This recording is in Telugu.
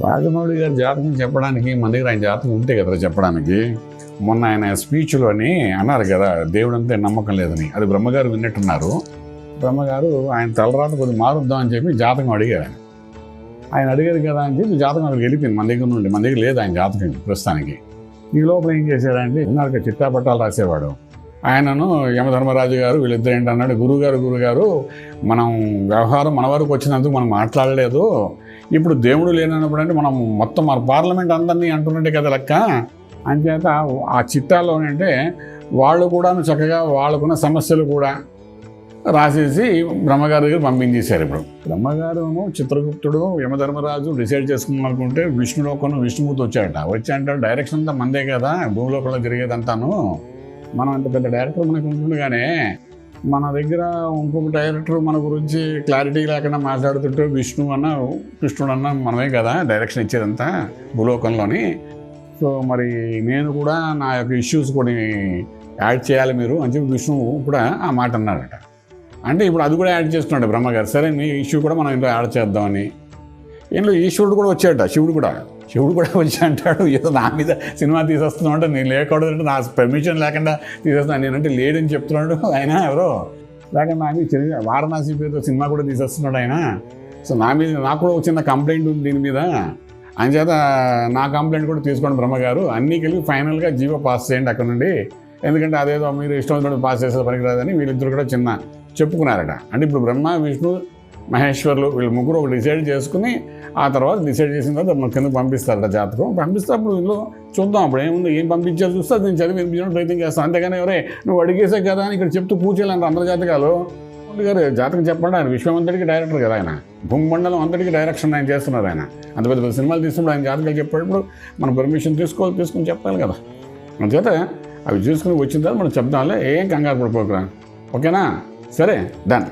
రాజమౌళి గారి జాతకం చెప్పడానికి మన దగ్గర ఆయన జాతకం ఉంటే కదా చెప్పడానికి. మొన్న ఆయన స్పీచ్లోని అన్నారు కదా దేవుడు అంతే నమ్మకం లేదని. అది బ్రహ్మగారు విన్నట్టున్నారు. బ్రహ్మగారు ఆయన తలరాత కొద్ది మారుద్దాం అని చెప్పి జాతకం అడిగారు ఆయన. అడిగారు కదా అని చెప్పి జాతకం అక్కడికి వెళ్ళిపోయింది మన దగ్గర నుండి. మన దగ్గర లేదు ఆయన జాతకం ప్రస్తుతానికి. ఈ లోపల ఏం చేశాడంటే ఉన్నారు కదా చిట్టా పట్టాలు రాసేవాడు. ఆయనను యమధర్మరాజు గారు వీళ్ళిద్దరు ఏంటన్నాడు గురుగారు గురుగారు మనం వ్యవహారం మన వరకు వచ్చినందుకు మనం మాట్లాడలేదు. ఇప్పుడు దేవుడు లేనప్పుడు అంటే మనం మొత్తం మన పార్లమెంట్ అందరినీ అంటున్నట్టే కదా లెక్క. అంచేత ఆ చిట్టాలోనంటే వాళ్ళు కూడా చక్కగా వాళ్ళకున్న సమస్యలు కూడా రాసేసి బ్రహ్మగారి దగ్గర పంపించేశారు ఇప్పుడు. బ్రహ్మగారును చిత్రగుప్తుడు యమధర్మరాజు డిసైడ్ చేసుకున్నాం అనుకుంటే విష్ణులోకం విష్ణుమూర్తి వచ్చాడట వచ్చి అంటే డైరెక్షన్ అంతా మందే కదా భూలోకంలో తిరిగేదంతాను మనం అంత పెద్ద డైరెక్టర్ మనకు ఉంటుండగానే మన దగ్గర ఇంకొక డైరెక్టర్ మన గురించి క్లారిటీ లేకుండా మాట్లాడుతుంటే విష్ణు అన్న కృష్ణుడు అన్న మనమే కదా డైరెక్షన్ ఇచ్చేదంతా భూలోకంలోని. సో మరి నేను కూడా నా యొక్క ఇష్యూస్ కొన్ని యాడ్ చేయాలి మీరు అని చెప్పి విష్ణు కూడా ఆ మాట అన్నాడట. అంటే ఇప్పుడు అది కూడా యాడ్ చేస్తున్నాడు బ్రహ్మగారు. సరే మీ ఇష్యూ కూడా మనం ఇంట్లో యాడ్ చేద్దామని. ఇందులో ఈశ్వరుడు కూడా వచ్చాడట శివుడు కూడా. శివుడు కూడా వచ్చి అంటాడు ఏదో నా మీద సినిమా తీసేస్తున్నావు అంటే నేను లేకూడదు అంటే నా పర్మిషన్ లేకుండా తీసేస్తున్నాను. నేనంటే లేడని చెప్తున్నాడు ఆయన ఎవరో. లేకుండా నా మీద చిన్న- వారణాసి పేరుతో సినిమా కూడా తీసేస్తున్నాడు ఆయన. సో నా మీద నాకు కూడా ఒక చిన్న కంప్లైంట్ ఉంది దీని మీద. చేత నా కంప్లైంట్ కూడా తీసుకోండి బ్రహ్మగారు అన్నీ కలిపి ఫైనల్గా జీవో పాస్ చేయండి అక్కడ నుండి. ఎందుకంటే అదేదో మీరు ఇష్టం వచ్చినట్టు పాస్ చేసే పనికిరాదని వీళ్ళిద్దరు కూడా చిన్న చెప్పుకున్నారట. అంటే ఇప్పుడు బ్రహ్మ విష్ణు మహేశ్వర్లు వీళ్ళు ముగ్గురు ఒక డిసైడ్ చేసుకుని ఆ తర్వాత డిసైడ్ చేసిన తర్వాత మన కింద పంపిస్తారట జాతకం. పంపిస్తే అప్పుడు ఇందులో చూద్దాం అప్పుడు ఏముంది ఏం పంపించారు చూస్తే నేను చదివి వినిపించడం ప్రయత్నం చేస్తాను. అంతేగాని ఎవరే నువ్వు అడిగేసే కదా అని ఇక్కడ చెప్తూ కూర్చోలేంట అందరి జాతకాలు. గారు జాతకం చెప్పండి ఆయన విశ్వమంతటికి డైరెక్టర్ కదా ఆయన. భూమండలం అంతటికి డైరెక్షన్ ఆయన చేస్తున్నారు ఆయన. అంత పెద్ద పెద్ద సినిమాలు తీసుకున్నప్పుడు ఆయన జాతకాలు చెప్పేటప్పుడు మనం పర్మిషన్ తీసుకోవాలి తీసుకుని చెప్పాలి కదా. అందుచేత అవి చూసుకుని వచ్చిన తర్వాత మనం చెప్దాంలే ఏం కంగారు పడిపోకురా. ఓకేనా? సరే డన్